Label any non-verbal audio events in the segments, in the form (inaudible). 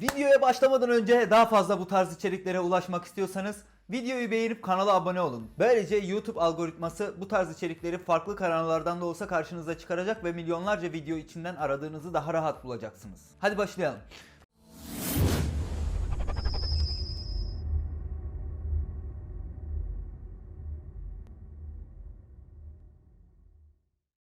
Videoya başlamadan önce daha fazla bu tarz içeriklere ulaşmak istiyorsanız videoyu beğenip kanala abone olun. Böylece YouTube algoritması bu tarz içerikleri farklı kanallardan da olsa karşınıza çıkaracak ve milyonlarca video içinden aradığınızı daha rahat bulacaksınız. Hadi başlayalım.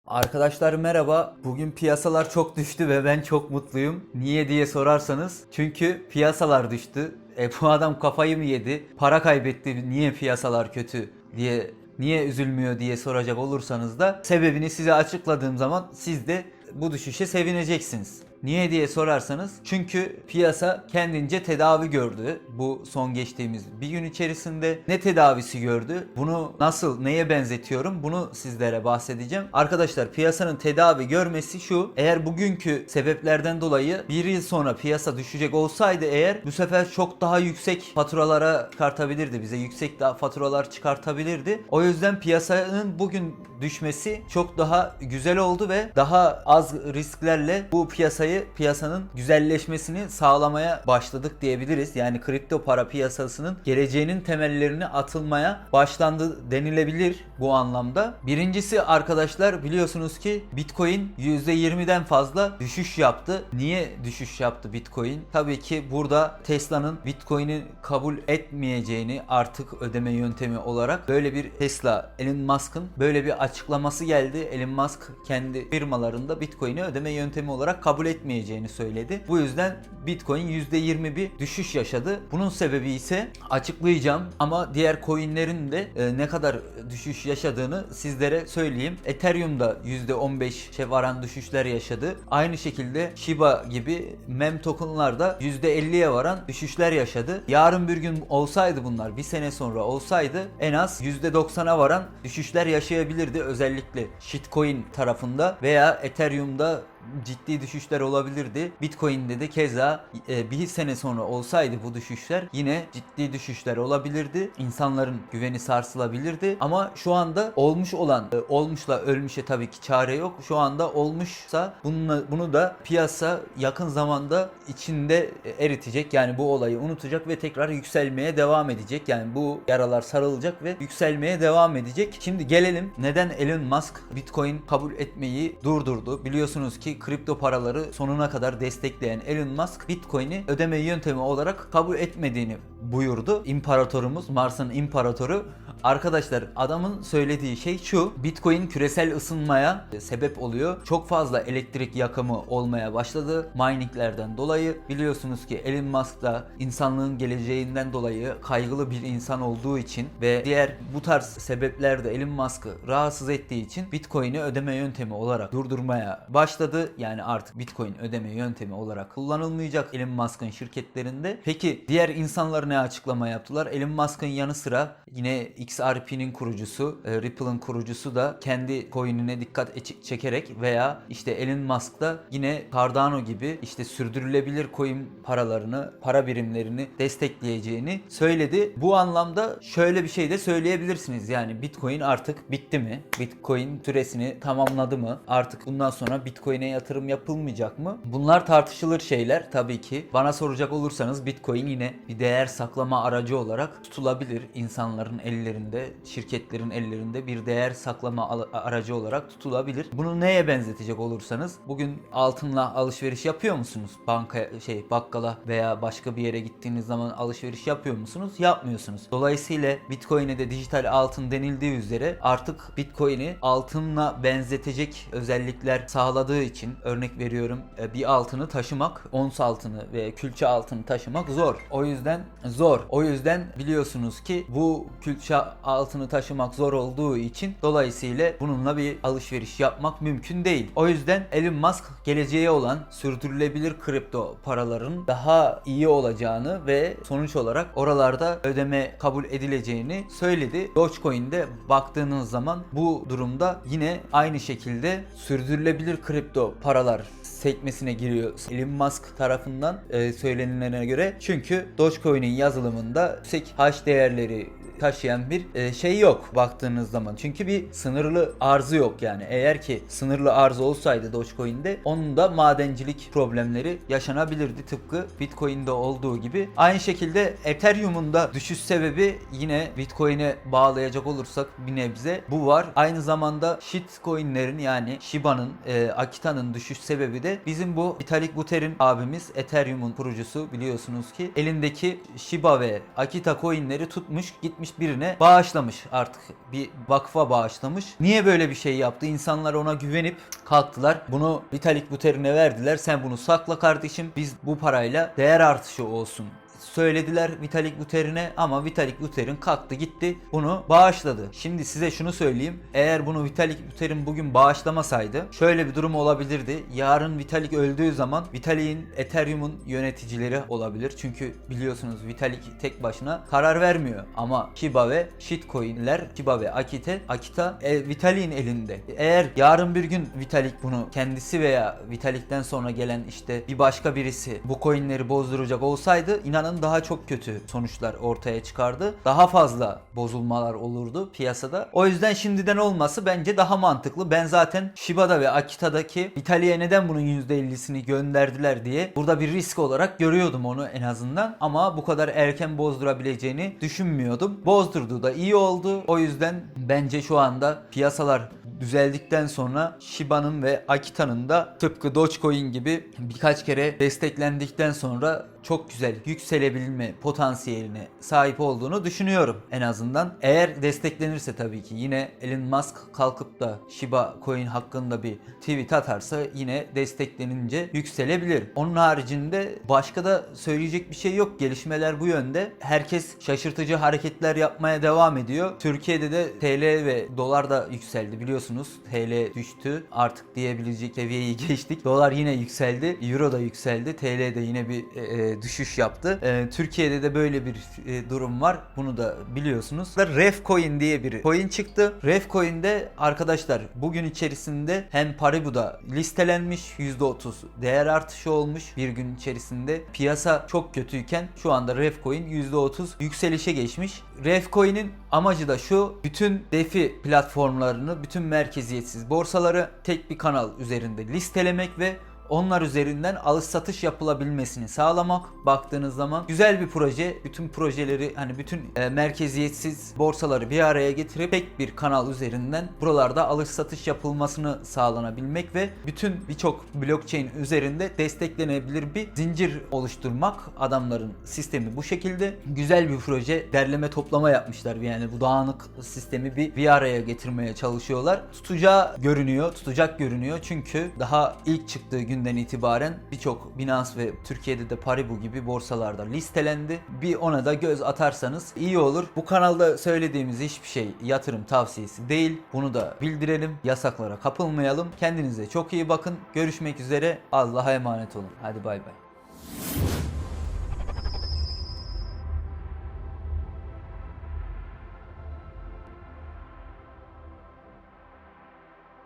Arkadaşlar merhaba. Bugün piyasalar çok düştü ve ben çok mutluyum. Niye diye sorarsanız çünkü piyasalar düştü. E bu adam kafayı mı yedi? Para kaybetti. Niye piyasalar kötü diye niye üzülmüyor diye soracak olursanız da sebebini size açıkladığım zaman siz de bu düşüşe sevineceksiniz. Niye diye sorarsanız çünkü piyasa kendince tedavi gördü bu son geçtiğimiz bir gün içerisinde. Ne tedavisi gördü? Bunu nasıl neye benzetiyorum? Bunu sizlere bahsedeceğim. Arkadaşlar piyasanın tedavi görmesi şu. Eğer bugünkü sebeplerden dolayı bir yıl sonra piyasa düşecek olsaydı eğer bu sefer çok daha yüksek faturalara çıkartabilirdi. Bize yüksek daha faturalar çıkartabilirdi. O yüzden piyasanın bugün düşmesi çok daha güzel oldu ve daha az risklerle bu piyasayı piyasanın güzelleşmesini sağlamaya başladık diyebiliriz. Yani kripto para piyasasının geleceğinin temellerini atılmaya başlandı denilebilir bu anlamda. Birincisi arkadaşlar biliyorsunuz ki Bitcoin %20'den fazla düşüş yaptı. Niye düşüş yaptı Bitcoin? Tabii ki burada Tesla'nın Bitcoin'i kabul etmeyeceğini artık ödeme yöntemi olarak böyle bir Tesla Elon Musk'ın böyle bir açıklaması geldi. Elon Musk kendi firmalarında Bitcoin'i ödeme yöntemi olarak kabul etmeyeceğini söyledi. Bu yüzden Bitcoin %20 bir düşüş yaşadı. Bunun sebebi ise açıklayacağım ama diğer coinlerin de e, ne kadar düşüş yaşadığını sizlere söyleyeyim. Ethereum'da %15'e varan düşüşler yaşadı. Aynı şekilde Shiba gibi mem tokenlar da %50'ye varan düşüşler yaşadı. Yarın bir gün olsaydı bunlar bir sene sonra olsaydı en az %90'a varan düşüşler yaşayabilirdi. Özellikle shitcoin tarafında veya Ethereum'da ciddi düşüşler olabilirdi. Bitcoin'de de keza e, bir sene sonra olsaydı bu düşüşler yine ciddi düşüşler olabilirdi. İnsanların güveni sarsılabilirdi. Ama şu anda olmuş olan e, olmuşla ölmüşe tabii ki çare yok. Şu anda olmuşsa bununla, bunu da piyasa yakın zamanda içinde e, eritecek. Yani bu olayı unutacak ve tekrar yükselmeye devam edecek. Yani bu yaralar sarılacak ve yükselmeye devam edecek. Şimdi gelelim neden Elon Musk Bitcoin kabul etmeyi durdurdu? Biliyorsunuz ki kripto paraları sonuna kadar destekleyen Elon Musk Bitcoin'i ödeme yöntemi olarak kabul etmediğini buyurdu. İmparatorumuz Mars'ın imparatoru Arkadaşlar adamın söylediği şey şu. Bitcoin küresel ısınmaya sebep oluyor. Çok fazla elektrik yakımı olmaya başladı mininglerden dolayı. Biliyorsunuz ki Elon Musk da insanlığın geleceğinden dolayı kaygılı bir insan olduğu için ve diğer bu tarz sebepler de Elon Musk'ı rahatsız ettiği için Bitcoin'i ödeme yöntemi olarak durdurmaya başladı. Yani artık Bitcoin ödeme yöntemi olarak kullanılmayacak Elon Musk'ın şirketlerinde. Peki diğer insanlar ne açıklama yaptılar? Elon Musk'ın yanı sıra yine XRP'nin kurucusu, e, Ripple'ın kurucusu da kendi coin'ine dikkat e- çekerek veya işte Elon Musk da yine Cardano gibi işte sürdürülebilir coin paralarını, para birimlerini destekleyeceğini söyledi. Bu anlamda şöyle bir şey de söyleyebilirsiniz. Yani Bitcoin artık bitti mi? Bitcoin süresini tamamladı mı? Artık bundan sonra Bitcoin'e yatırım yapılmayacak mı? Bunlar tartışılır şeyler tabii ki. Bana soracak olursanız Bitcoin yine bir değer saklama aracı olarak tutulabilir insanların ellerinde, şirketlerin ellerinde bir değer saklama aracı olarak tutulabilir. Bunu neye benzetecek olursanız bugün altınla alışveriş yapıyor musunuz? Banka şey bakkala veya başka bir yere gittiğiniz zaman alışveriş yapıyor musunuz? Yapmıyorsunuz. Dolayısıyla Bitcoin'e de dijital altın denildiği üzere artık Bitcoin'i altınla benzetecek özellikler sağladığı için örnek veriyorum e, bir altını taşımak, ons altını ve külçe altını taşımak zor. O yüzden zor. O yüzden biliyorsunuz ki bu külçe altını taşımak zor olduğu için dolayısıyla bununla bir alışveriş yapmak mümkün değil. O yüzden Elon Musk geleceğe olan sürdürülebilir kripto paraların daha iyi olacağını ve sonuç olarak oralarda ödeme kabul edileceğini söyledi. Dogecoin'de baktığınız zaman bu durumda yine aynı şekilde sürdürülebilir kripto paralar sekmesine giriyor Elon Musk tarafından e, söylenilene göre. Çünkü Dogecoin'in yazılımında yüksek hash değerleri taşıyan bir e, şey yok baktığınız zaman. Çünkü bir sınırlı arzı yok yani. Eğer ki sınırlı arz olsaydı Dogecoin'de onun da madencilik problemleri yaşanabilirdi tıpkı Bitcoin'de olduğu gibi. Aynı şekilde Ethereum'un da düşüş sebebi yine Bitcoin'e bağlayacak olursak bir nebze bu var. Aynı zamanda shitcoin'lerin yani Shiba'nın, e, Akita'nın düşüş sebebi de bizim bu Vitalik Buterin abimiz Ethereum'un kurucusu biliyorsunuz ki elindeki Shiba ve Akita coin'leri tutmuş gitmiş birine bağışlamış artık bir vakfa bağışlamış. Niye böyle bir şey yaptı? İnsanlar ona güvenip kalktılar. Bunu Vitalik Buterin'e verdiler. Sen bunu sakla kardeşim. Biz bu parayla değer artışı olsun söylediler Vitalik Buterin'e ama Vitalik Buterin kalktı gitti bunu bağışladı. Şimdi size şunu söyleyeyim. Eğer bunu Vitalik Buterin bugün bağışlamasaydı şöyle bir durum olabilirdi. Yarın Vitalik öldüğü zaman Vitalik'in Ethereum'un yöneticileri olabilir. Çünkü biliyorsunuz Vitalik tek başına karar vermiyor. Ama Shiba ve shitcoin'ler Shiba ve Akite Akita e, Vitalik'in elinde. Eğer yarın bir gün Vitalik bunu kendisi veya Vitalik'ten sonra gelen işte bir başka birisi bu coin'leri bozduracak olsaydı inanın daha çok kötü sonuçlar ortaya çıkardı. Daha fazla bozulmalar olurdu piyasada. O yüzden şimdiden olması bence daha mantıklı. Ben zaten Shiba'da ve Akita'daki Vitalik'e neden bunun %50'sini gönderdiler diye burada bir risk olarak görüyordum onu en azından. Ama bu kadar erken bozdurabileceğini düşünmüyordum. Bozdurdu da iyi oldu. O yüzden bence şu anda piyasalar düzeldikten sonra Shiba'nın ve Akita'nın da tıpkı Dogecoin gibi birkaç kere desteklendikten sonra çok güzel yükselebilme potansiyeline sahip olduğunu düşünüyorum en azından. Eğer desteklenirse tabii ki yine Elon Musk kalkıp da Shiba Coin hakkında bir tweet atarsa yine desteklenince yükselebilir. Onun haricinde başka da söyleyecek bir şey yok. Gelişmeler bu yönde. Herkes şaşırtıcı hareketler yapmaya devam ediyor. Türkiye'de de TL ve dolar da yükseldi biliyorsunuz. TL düştü. Artık diyebilecek seviyeyi (laughs) geçtik. Dolar yine yükseldi. Euro da yükseldi. TL de yine bir e, düşüş yaptı. E, Türkiye'de de böyle bir e, durum var. Bunu da biliyorsunuz. Ref Coin diye bir coin çıktı. Ref Coin'de arkadaşlar bugün içerisinde hem Paribu'da listelenmiş %30 değer artışı olmuş bir gün içerisinde. Piyasa çok kötüyken şu anda Ref Coin %30 yükselişe geçmiş. Ref Coin'in amacı da şu. Bütün DeFi platformlarını, bütün merkeziyetsiz borsaları tek bir kanal üzerinde listelemek ve onlar üzerinden alış satış yapılabilmesini sağlamak baktığınız zaman güzel bir proje. Bütün projeleri hani bütün e, merkeziyetsiz borsaları bir araya getirip tek bir kanal üzerinden buralarda alış satış yapılmasını sağlanabilmek ve bütün birçok blockchain üzerinde desteklenebilir bir zincir oluşturmak adamların sistemi bu şekilde. Güzel bir proje. Derleme toplama yapmışlar yani bu dağınık sistemi bir bir araya getirmeye çalışıyorlar. Tutacağı görünüyor, tutacak görünüyor çünkü daha ilk çıktığı gün günden itibaren birçok Binance ve Türkiye'de de Paribu gibi borsalarda listelendi. Bir ona da göz atarsanız iyi olur. Bu kanalda söylediğimiz hiçbir şey yatırım tavsiyesi değil. Bunu da bildirelim. Yasaklara kapılmayalım. Kendinize çok iyi bakın. Görüşmek üzere. Allah'a emanet olun. Hadi bay bay.